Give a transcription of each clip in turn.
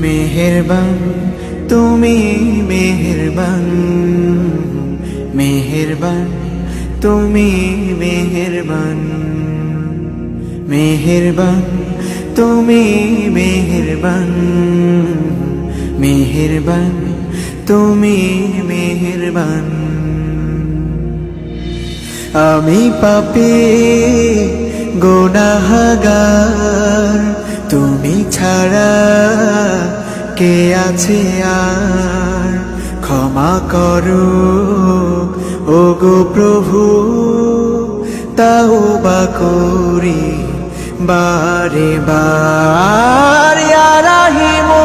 মেহেরবান, তুমি মেহেরবান। মেহেরবান, তুমি মেহেরবান। মেহেরবান, তুমি মেহেরবান। মেহেরবান, তুমি মেহেরবান। আমি পাপি গোনাহাগার, তুমি ছাড়া কে আছে আর? ক্ষমা করো। ও গো প্রভু তাও বা করি বারে বার। রাহিমু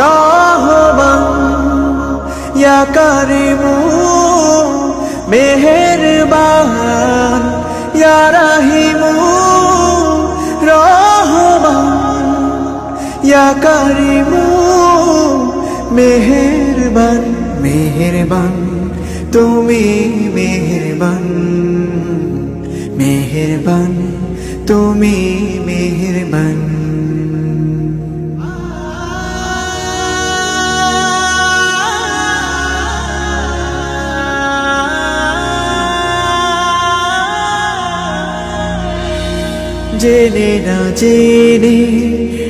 রহমান, ইয়া কারিমু, মেহেরবান। ইয়া কারিমু মেহেরবান মেহেরবান তুমি মেহেরবান মেহেরবান তুমি মেহেরবান। জেনে না জেনে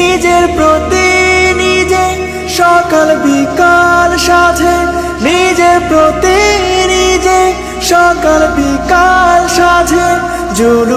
নিজের প্রতি নিজে সকাল বিকাল সাথে। নিজের প্রতি নিজে সকাল বিকাল সাথে। জুলুম